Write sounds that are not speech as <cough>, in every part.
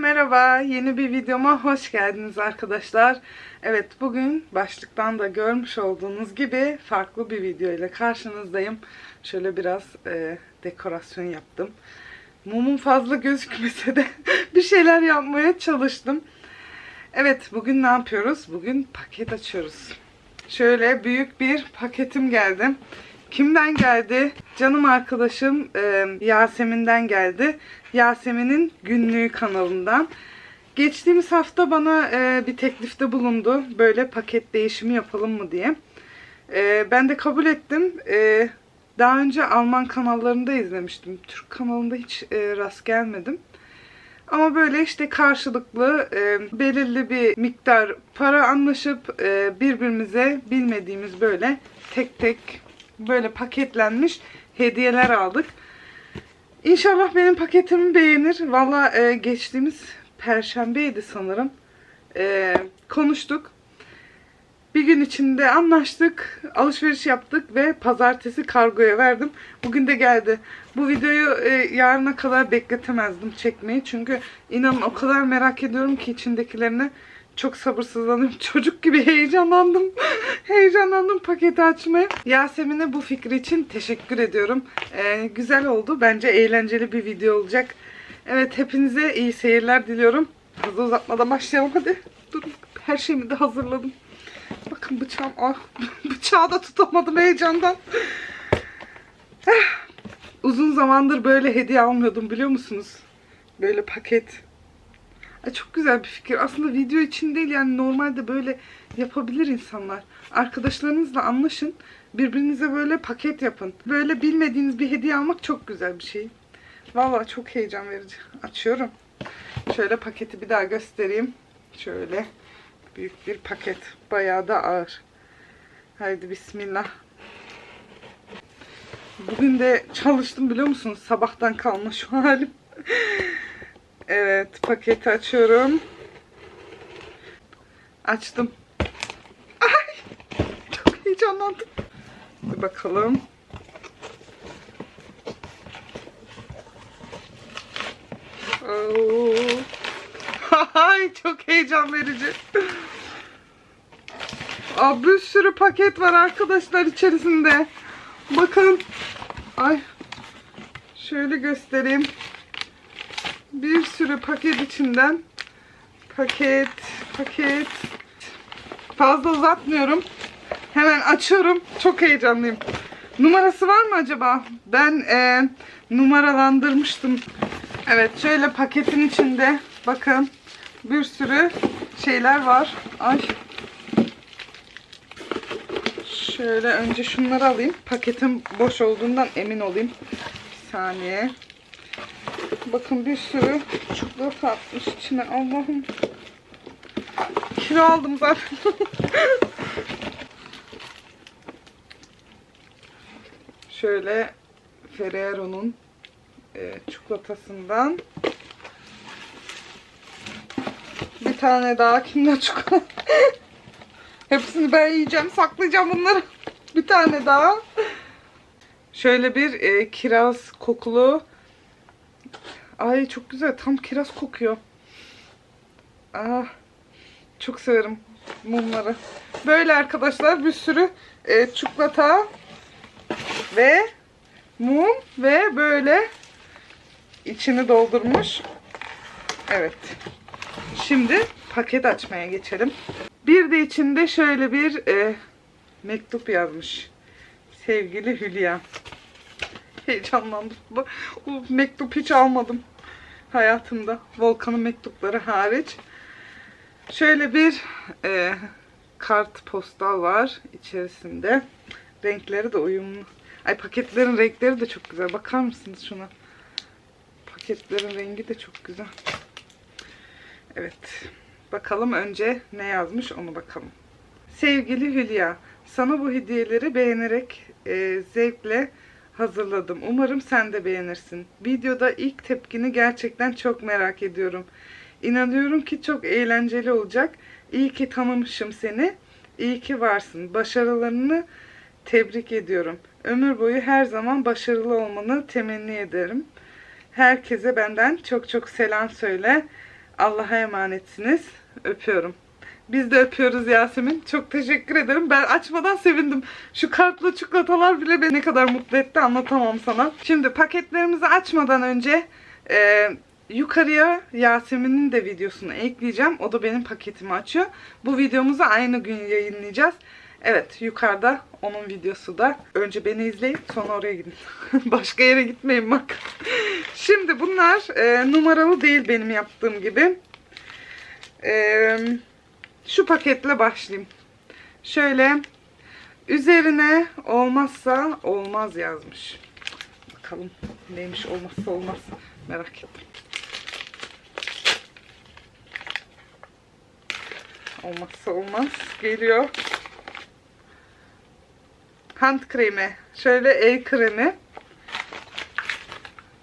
merhaba. Yeni bir videoma hoş geldiniz arkadaşlar. Evet bugün başlıktan da görmüş olduğunuz gibi farklı bir video ile karşınızdayım. Şöyle biraz e, dekorasyon yaptım. Mumum fazla gözükmese de <laughs> bir şeyler yapmaya çalıştım. Evet bugün ne yapıyoruz? Bugün paket açıyoruz. Şöyle büyük bir paketim geldi. Kimden geldi? Canım arkadaşım e, Yasemin'den geldi. Yasemin'in günlüğü kanalından. Geçtiğimiz hafta bana e, bir teklifte bulundu. Böyle paket değişimi yapalım mı diye. E, ben de kabul ettim. E, daha önce Alman kanallarında izlemiştim. Türk kanalında hiç e, rast gelmedim. Ama böyle işte karşılıklı e, belirli bir miktar para anlaşıp e, birbirimize bilmediğimiz böyle tek tek böyle paketlenmiş hediyeler aldık. İnşallah benim paketimi beğenir. Valla e, geçtiğimiz perşembeydi sanırım. E, konuştuk. Bir gün içinde anlaştık, alışveriş yaptık ve pazartesi kargoya verdim. Bugün de geldi. Bu videoyu e, yarına kadar bekletemezdim çekmeyi. Çünkü inanın o kadar merak ediyorum ki içindekilerini. Çok sabırsızlanıyorum. <laughs> Çocuk gibi heyecanlandım. <laughs> heyecanlandım paketi açmaya. Yasemin'e bu fikri için teşekkür ediyorum. Ee, güzel oldu. Bence eğlenceli bir video olacak. Evet hepinize iyi seyirler diliyorum. Fazla uzatmadan başlayalım hadi. Durun her şeyimi de hazırladım. Bakın bıçağım. Ah, <laughs> bıçağı da tutamadım heyecandan. Eh, Uzun zamandır böyle hediye almıyordum biliyor musunuz? Böyle paket. Çok güzel bir fikir. Aslında video için değil yani normalde böyle yapabilir insanlar. Arkadaşlarınızla anlaşın. Birbirinize böyle paket yapın. Böyle bilmediğiniz bir hediye almak çok güzel bir şey. Vallahi çok heyecan verici. Açıyorum. Şöyle paketi bir daha göstereyim. Şöyle büyük bir paket. Bayağı da ağır. Haydi bismillah. Bugün de çalıştım biliyor musunuz? Sabahtan kalma şu halim. Evet, paketi açıyorum. Açtım. Ay! Çok heyecanlandım. Bir bakalım. Oo. <laughs> Ay çok heyecan verici. Aa, bir sürü paket var arkadaşlar içerisinde. Bakın. Ay. Şöyle göstereyim. Bir sürü paket içinden. Paket, paket. Fazla uzatmıyorum. Hemen açıyorum. Çok heyecanlıyım. Numarası var mı acaba? Ben e, numaralandırmıştım. Evet şöyle paketin içinde bakın bir sürü şeyler var. Ay. Şöyle önce şunları alayım. Paketim boş olduğundan emin olayım. Bir saniye. Bakın bir sürü çikolata atmış içine. Allah'ım. Kilo aldım zaten. <laughs> Şöyle Ferrero'nun e, çikolatasından bir tane daha Kinder çikolata. <laughs> Hepsini ben yiyeceğim, saklayacağım bunları. <laughs> Bir tane daha. Şöyle bir e, kiraz kokulu. Ay çok güzel. Tam kiraz kokuyor. Ah, çok severim mumları. Böyle arkadaşlar bir sürü e, çikolata ve mum ve böyle içini doldurmuş. Evet. Şimdi paket açmaya geçelim. Bir de içinde şöyle bir e, mektup yazmış. Sevgili Hülya. <laughs> Heyecanlandım. Bu, mektup hiç almadım hayatımda. Volkan'ın mektupları hariç. Şöyle bir e, kart postal var içerisinde. Renkleri de uyumlu. Ay paketlerin renkleri de çok güzel. Bakar mısınız şuna? Paketlerin rengi de çok güzel. Evet. Bakalım önce ne yazmış onu bakalım. Sevgili Hülya, sana bu hediyeleri beğenerek e, zevkle hazırladım. Umarım sen de beğenirsin. Videoda ilk tepkini gerçekten çok merak ediyorum. İnanıyorum ki çok eğlenceli olacak. İyi ki tanımışım seni. İyi ki varsın. Başarılarını tebrik ediyorum. Ömür boyu her zaman başarılı olmanı temenni ederim. Herkese benden çok çok selam söyle. Allah'a emanetsiniz. Öpüyorum. Biz de öpüyoruz Yasemin. Çok teşekkür ederim. Ben açmadan sevindim. Şu kartlı çikolatalar bile beni ne kadar mutlu etti anlatamam sana. Şimdi paketlerimizi açmadan önce e, yukarıya Yasemin'in de videosunu ekleyeceğim. O da benim paketimi açıyor. Bu videomuzu aynı gün yayınlayacağız. Evet yukarıda onun videosu da. Önce beni izleyin sonra oraya gidin. <laughs> Başka yere gitmeyin bak. Şimdi bunlar e, numaralı değil benim yaptığım gibi. Eee şu paketle başlayayım. Şöyle üzerine olmazsa olmaz yazmış. Bakalım neymiş olmazsa olmaz. Merak ettim. Olmazsa olmaz. Geliyor. Hand kremi. Şöyle el kremi.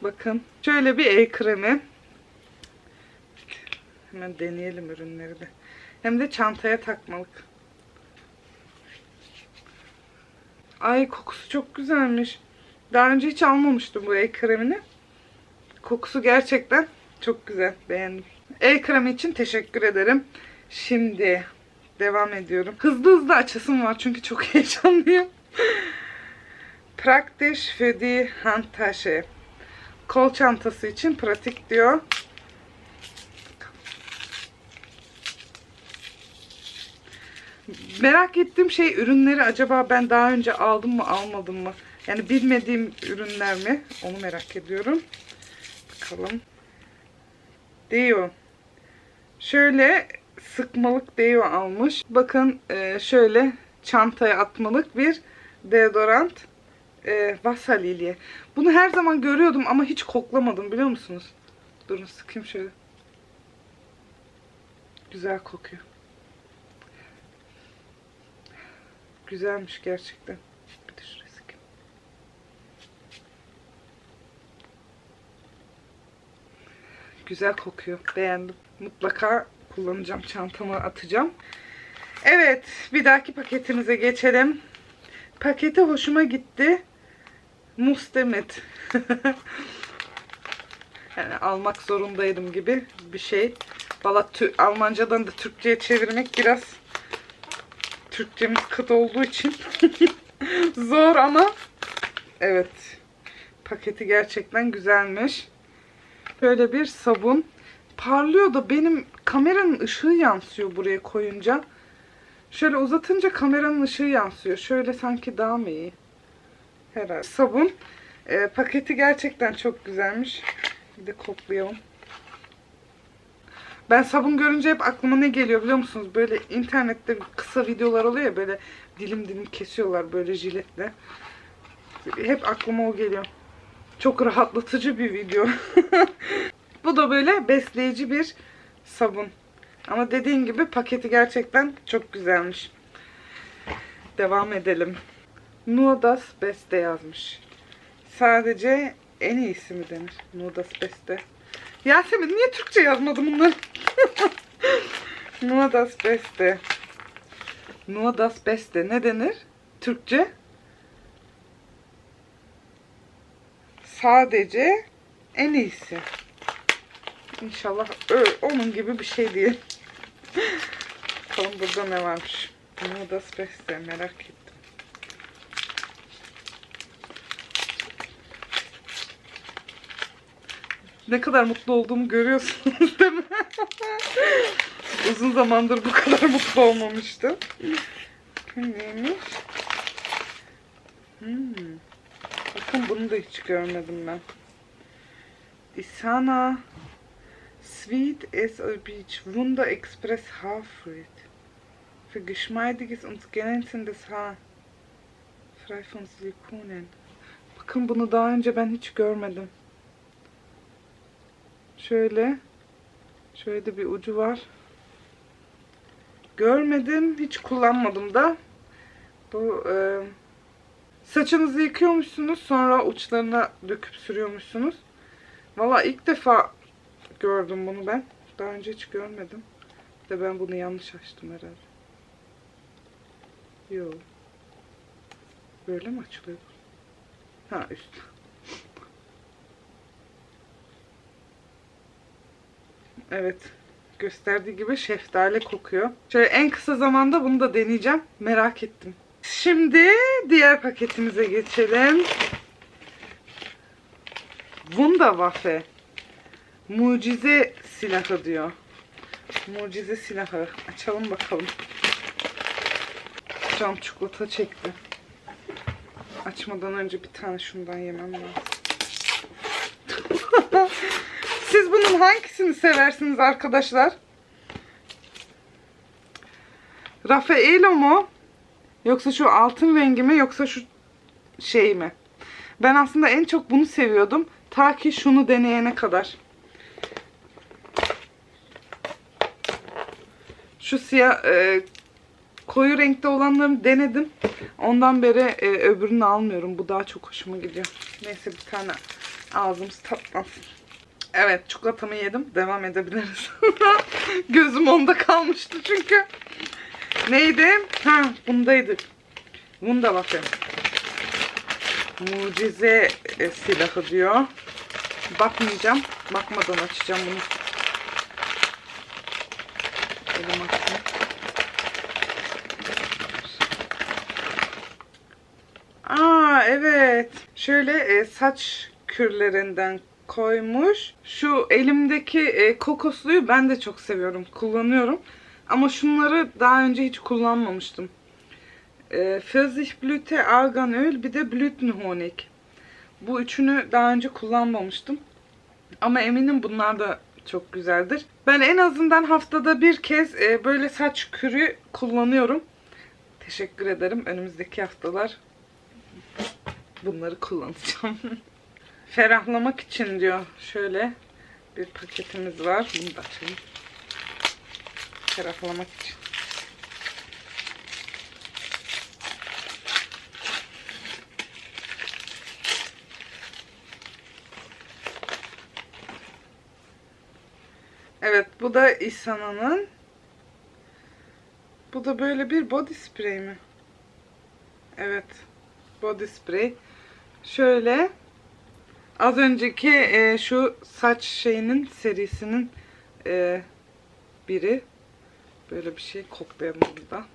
Bakın. Şöyle bir el kremi. Hemen deneyelim ürünleri de. Hem de çantaya takmalık. Ay kokusu çok güzelmiş. Daha önce hiç almamıştım bu el kremini. Kokusu gerçekten çok güzel. Beğendim. El kremi için teşekkür ederim. Şimdi devam ediyorum. Hızlı hızlı açasım var çünkü çok <laughs> heyecanlıyım. Praktisch für die Handtasche. Kol çantası için pratik diyor. Merak ettiğim şey ürünleri acaba ben daha önce aldım mı almadım mı? Yani bilmediğim ürünler mi? Onu merak ediyorum. Bakalım. Deo. Şöyle sıkmalık deo almış. Bakın e, şöyle çantaya atmalık bir deodorant. E. Bunu her zaman görüyordum ama hiç koklamadım biliyor musunuz? Durun sıkayım şöyle. Güzel kokuyor. Güzelmiş gerçekten. Bir de şuraya sıkayım. Güzel kokuyor. Beğendim. Mutlaka kullanacağım. Çantama atacağım. Evet. Bir dahaki paketimize geçelim. Paketi hoşuma gitti. Mustemet. <laughs> yani almak zorundaydım gibi bir şey. Valla Almancadan da Türkçe'ye çevirmek biraz Türkçemiz kıt olduğu için <laughs> zor ama evet paketi gerçekten güzelmiş. Böyle bir sabun. Parlıyor da benim kameranın ışığı yansıyor buraya koyunca. Şöyle uzatınca kameranın ışığı yansıyor. Şöyle sanki daha mı iyi? Herhalde. Sabun. Ee, paketi gerçekten çok güzelmiş. Bir de koklayalım. Ben sabun görünce hep aklıma ne geliyor biliyor musunuz? Böyle internette kısa videolar oluyor ya böyle dilim dilim kesiyorlar böyle jiletle. Hep aklıma o geliyor. Çok rahatlatıcı bir video. <laughs> Bu da böyle besleyici bir sabun. Ama dediğim gibi paketi gerçekten çok güzelmiş. Devam edelim. Nuodas Beste yazmış. Sadece en iyisi mi denir? Nuodas Beste. Yasemin niye Türkçe yazmadın bunları? <laughs> Nur das Beste. Nur das Beste. Ne denir? Türkçe? Sadece en iyisi. İnşallah öyle, onun gibi bir şey değil. <laughs> Bakalım burada ne varmış. Nur das Beste. Merak ettim. Ne kadar mutlu olduğumu görüyorsunuz değil mi? <laughs> Uzun zamandır bu kadar mutlu olmamıştım. Neymiş? Hmm. Bakın bunu da hiç görmedim ben. Isana Sweet as a Beach Wunder Express Haarfruit für geschmeidiges und glänzendes Haar frei von Silikonen. Bakın bunu daha önce ben hiç görmedim. Şöyle. Şöyle de bir ucu var. Görmedim. Hiç kullanmadım da. Bu e, saçınızı yıkıyormuşsunuz. Sonra uçlarına döküp sürüyormuşsunuz. Valla ilk defa gördüm bunu ben. Daha önce hiç görmedim. De ben bunu yanlış açtım herhalde. Yok. Böyle mi açılıyor? Ha üst. Evet. gösterdiği gibi şeftali kokuyor. Şöyle en kısa zamanda bunu da deneyeceğim. Merak ettim. Şimdi diğer paketimize geçelim. Wunderwaffe. Mucize silahı diyor. Mucize silahı. Açalım bakalım. Can çikolata çekti. Açmadan önce bir tane şundan yemem lazım. <laughs> Siz bunun hangisini seversiniz arkadaşlar? Raffaello mu? Yoksa şu altın rengi mi yoksa şu şey mi? Ben aslında en çok bunu seviyordum. Ta ki şunu deneyene kadar. Şu siyah e, koyu renkte olanları denedim. Ondan beri e, öbürünü almıyorum. Bu daha çok hoşuma gidiyor. Neyse bir tane ağzımız tatlansın. Evet çikolatamı yedim. Devam edebiliriz. <laughs> Gözüm onda kalmıştı çünkü. Neydi? Ha bundaydı. Bunda bakın. Mucize e, silahı diyor. Bakmayacağım. Bakmadan açacağım bunu. Aa evet. Şöyle e, saç kürlerinden koymuş. Şu elimdeki e, kokosluyu ben de çok seviyorum. Kullanıyorum. Ama şunları daha önce hiç kullanmamıştım. E, Pfirsichblüte, Arganöl bir de Blütenhonig. Bu üçünü daha önce kullanmamıştım. Ama eminim bunlar da çok güzeldir. Ben en azından haftada bir kez e, böyle saç kürü kullanıyorum. Teşekkür ederim. Önümüzdeki haftalar bunları kullanacağım. <laughs> Ferahlamak için diyor. Şöyle bir paketimiz var. Bunu da açayım. Ferahlamak için. Evet bu da İsana'nın. Bu da böyle bir body spray mi? Evet. Body spray. Şöyle az önceki e, şu saç şeyinin serisinin e, biri. Böyle bir şey koklayalım burada.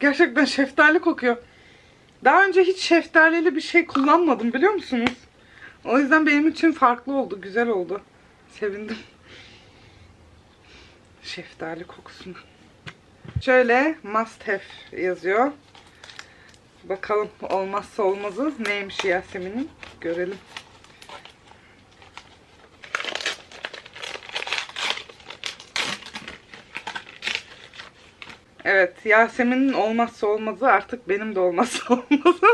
Gerçekten şeftali kokuyor. Daha önce hiç şeftalili bir şey kullanmadım biliyor musunuz? O yüzden benim için farklı oldu. Güzel oldu. Sevindim. Şeftali kokusunu. Şöyle must have yazıyor. Bakalım olmazsa olmazı neymiş Yasemin'in. Görelim. Evet Yasemin'in olmazsa olmazı artık benim de olmazsa <laughs> olmazı.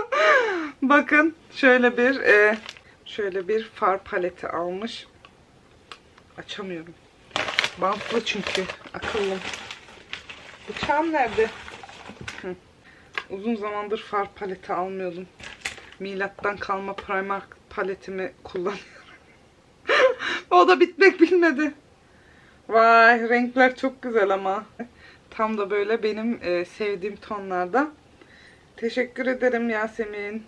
Bakın şöyle bir e, şöyle bir far paleti almış. Açamıyorum. Bantlı çünkü. Akıllım. Bıçağım nerede? Uzun zamandır far paleti almıyordum. Milattan kalma Primark paletimi kullanıyorum. <laughs> o da bitmek bilmedi. Vay renkler çok güzel ama. Tam da böyle benim e, sevdiğim tonlarda. Teşekkür ederim Yasemin.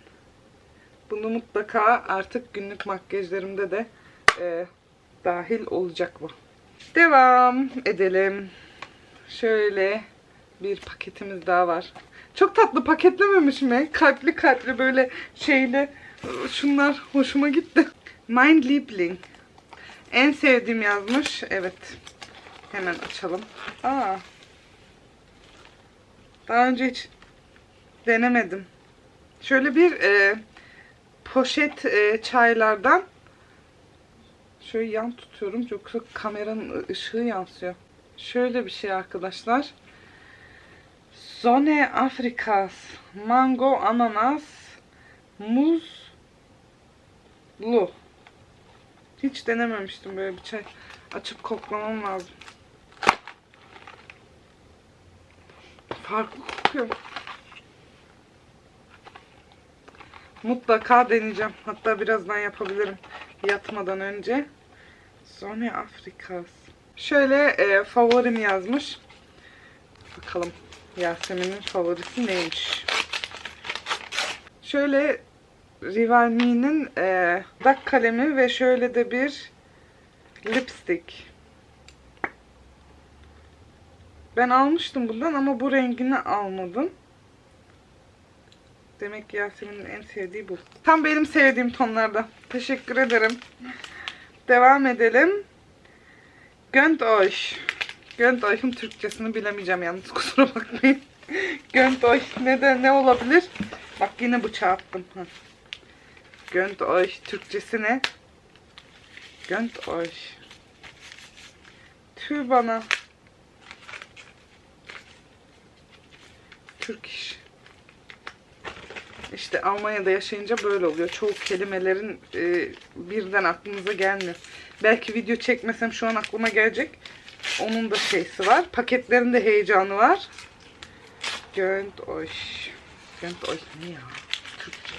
Bunu mutlaka artık günlük makyajlarımda da e, dahil olacak bu. Devam edelim. Şöyle bir paketimiz daha var. Çok tatlı paketlememiş mi? Kalpli kalpli böyle şeyli. Şunlar hoşuma gitti. Mein Liebling. En sevdiğim yazmış. Evet. Hemen açalım. Aa. Daha önce hiç denemedim. Şöyle bir e, poşet e, çaylardan şöyle yan tutuyorum. Yoksa kameranın ışığı yansıyor. Şöyle bir şey arkadaşlar. Zone Afrikas. Mango, ananas, muz, lu. Hiç denememiştim böyle bir çay. Açıp koklamam lazım. Farklı kokuyor. Mutlaka deneyeceğim. Hatta birazdan yapabilirim. Yatmadan önce. Zone Afrikas. Şöyle e, favorim yazmış. Bakalım Yasemin'in favorisi neymiş? Şöyle Rival Me'nin e, dudak kalemi ve şöyle de bir lipstick. Ben almıştım bundan ama bu rengini almadım. Demek ki Yasemin'in en sevdiği bu. Tam benim sevdiğim tonlarda. Teşekkür ederim. Devam edelim. Gönt Oş. Gönt Oş'un Türkçesini bilemeyeceğim yalnız kusura bakmayın. Gönt Oş ne de ne olabilir? Bak yine bıçağı attım. Oş Türkçesi ne? Gönt Oş. Tüh bana. Türk iş. İşte Almanya'da yaşayınca böyle oluyor. Çoğu kelimelerin e, birden aklınıza gelmiyor. Belki video çekmesem şu an aklıma gelecek. Onun da şeysi var. Paketlerin de heyecanı var. Gönt oş. Gönt oş ne ya? Türkçe.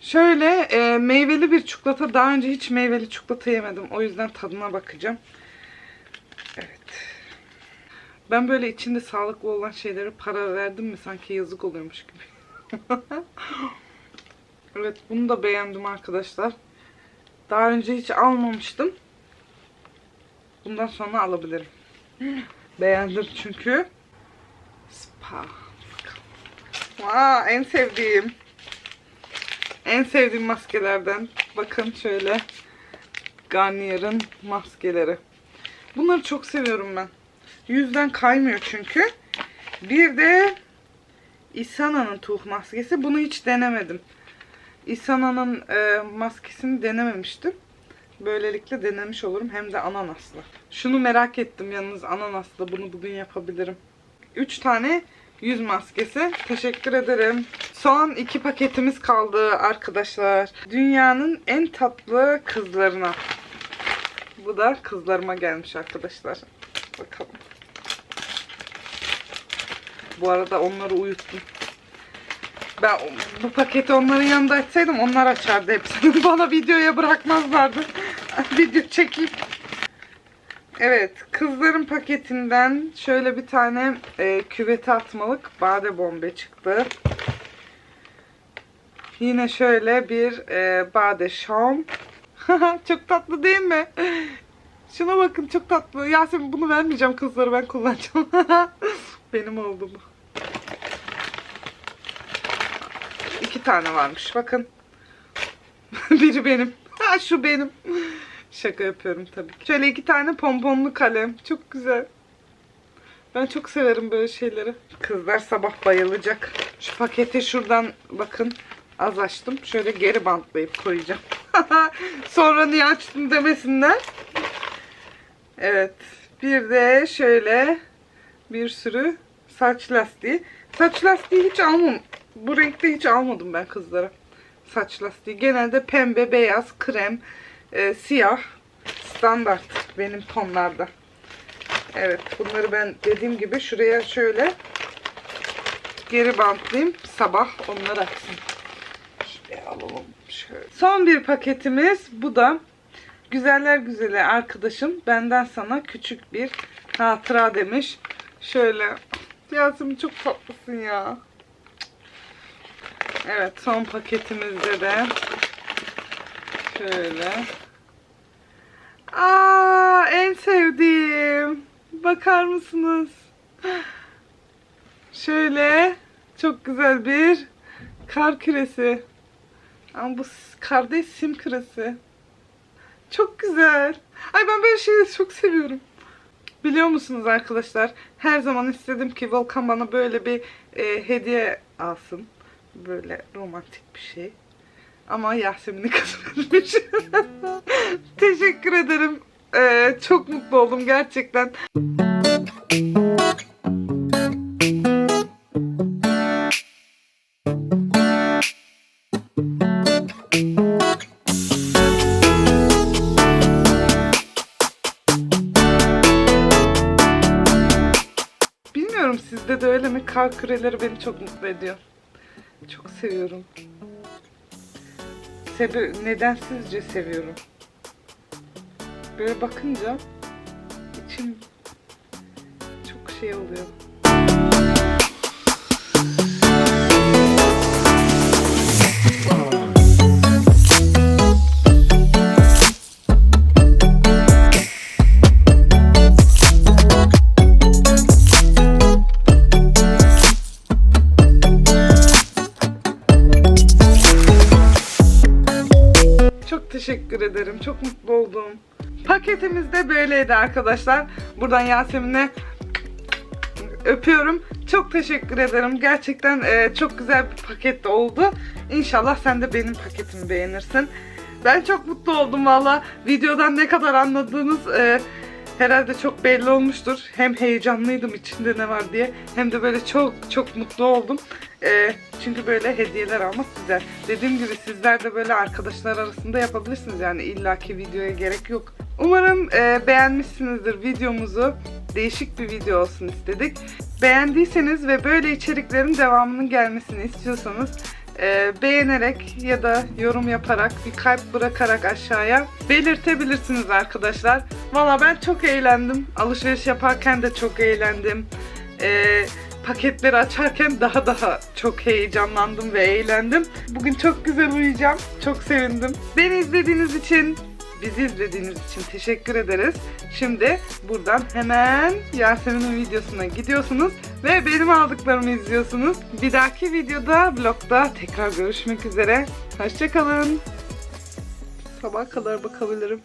Şöyle e, meyveli bir çikolata. Daha önce hiç meyveli çikolata yemedim. O yüzden tadına bakacağım. Evet. Ben böyle içinde sağlıklı olan şeylere para verdim mi sanki yazık oluyormuş gibi. <laughs> evet bunu da beğendim arkadaşlar. Daha önce hiç almamıştım. Bundan sonra alabilirim. Beğendim çünkü. Spa. Aa, en sevdiğim. En sevdiğim maskelerden. Bakın şöyle. Garnier'ın maskeleri. Bunları çok seviyorum ben. Yüzden kaymıyor çünkü. Bir de Isana'nın tuğ maskesi. Bunu hiç denemedim. Isana'nın e, maskesini denememiştim. Böylelikle denemiş olurum. Hem de ananaslı. Şunu merak ettim yalnız ananaslı. Bunu bugün yapabilirim. 3 tane yüz maskesi. Teşekkür ederim. Son iki paketimiz kaldı arkadaşlar. Dünyanın en tatlı kızlarına. Bu da kızlarıma gelmiş arkadaşlar. Bakalım. Bu arada onları uyuttum. Ben bu paketi onların yanında açsaydım onlar açardı hepsini. <laughs> Bana videoya bırakmazlardı. <laughs> Video çekeyim. Evet, kızların paketinden şöyle bir tane e, küvete atmalık bade bombe çıktı. Yine şöyle bir e, bade şam. <laughs> çok tatlı değil mi? Şuna bakın çok tatlı. Yasemin bunu vermeyeceğim kızlara ben kullanacağım. <laughs> Benim oldu bu. İki tane varmış. Bakın. Biri benim. Ha şu benim. Şaka yapıyorum tabii ki. Şöyle iki tane pomponlu kalem. Çok güzel. Ben çok severim böyle şeyleri. Kızlar sabah bayılacak. Şu paketi şuradan bakın az açtım. Şöyle geri bantlayıp koyacağım. <laughs> Sonra niye açtın demesinler. Evet. Bir de şöyle bir sürü saç lastiği. Saç lastiği hiç almam. Bu renkte hiç almadım ben kızlara. Saç lastiği. Genelde pembe, beyaz, krem, e, siyah. Standart benim tonlarda. Evet. Bunları ben dediğim gibi şuraya şöyle geri bantlayayım. Sabah onlar açsın. Şuraya alalım. Şöyle. Son bir paketimiz. Bu da Güzeller güzeli arkadaşım benden sana küçük bir hatıra demiş. Şöyle. Yasemin çok tatlısın ya. Evet son paketimizde de şöyle. Aa en sevdiğim. Bakar mısınız? Şöyle çok güzel bir kar küresi. Ama bu kar değil sim küresi. Çok güzel. Ay ben böyle şeyleri çok seviyorum. Biliyor musunuz arkadaşlar? Her zaman istedim ki Volkan bana böyle bir e, hediye alsın. Böyle romantik bir şey. Ama Yasemin'i kazanmış. <laughs> Teşekkür ederim. Ee, çok mutlu oldum gerçekten. Bilmiyorum sizde de öyle mi? Kar küreleri beni çok mutlu ediyor. Çok seviyorum. Sebe nedensizce seviyorum. Böyle bakınca içim çok şey oluyor. Böyleydi arkadaşlar. Buradan Yasemin'e öpüyorum. Çok teşekkür ederim. Gerçekten e, çok güzel bir paket oldu. İnşallah sen de benim paketimi beğenirsin. Ben çok mutlu oldum valla. Videodan ne kadar anladığınız e, herhalde çok belli olmuştur. Hem heyecanlıydım içinde ne var diye hem de böyle çok çok mutlu oldum. E, çünkü böyle hediyeler almak güzel. Dediğim gibi sizler de böyle arkadaşlar arasında yapabilirsiniz. Yani illaki videoya gerek yok. Umarım e, beğenmişsinizdir videomuzu. Değişik bir video olsun istedik. Beğendiyseniz ve böyle içeriklerin devamının gelmesini istiyorsanız e, beğenerek ya da yorum yaparak bir kalp bırakarak aşağıya belirtebilirsiniz arkadaşlar. Valla ben çok eğlendim. Alışveriş yaparken de çok eğlendim. E, paketleri açarken daha daha çok heyecanlandım ve eğlendim. Bugün çok güzel uyuyacağım. Çok sevindim. Beni izlediğiniz için Bizi izlediğiniz için teşekkür ederiz. Şimdi buradan hemen Yasemin'in videosuna gidiyorsunuz ve benim aldıklarımı izliyorsunuz. Bir dahaki videoda, vlogda tekrar görüşmek üzere. Hoşçakalın. Sabah kadar bakabilirim.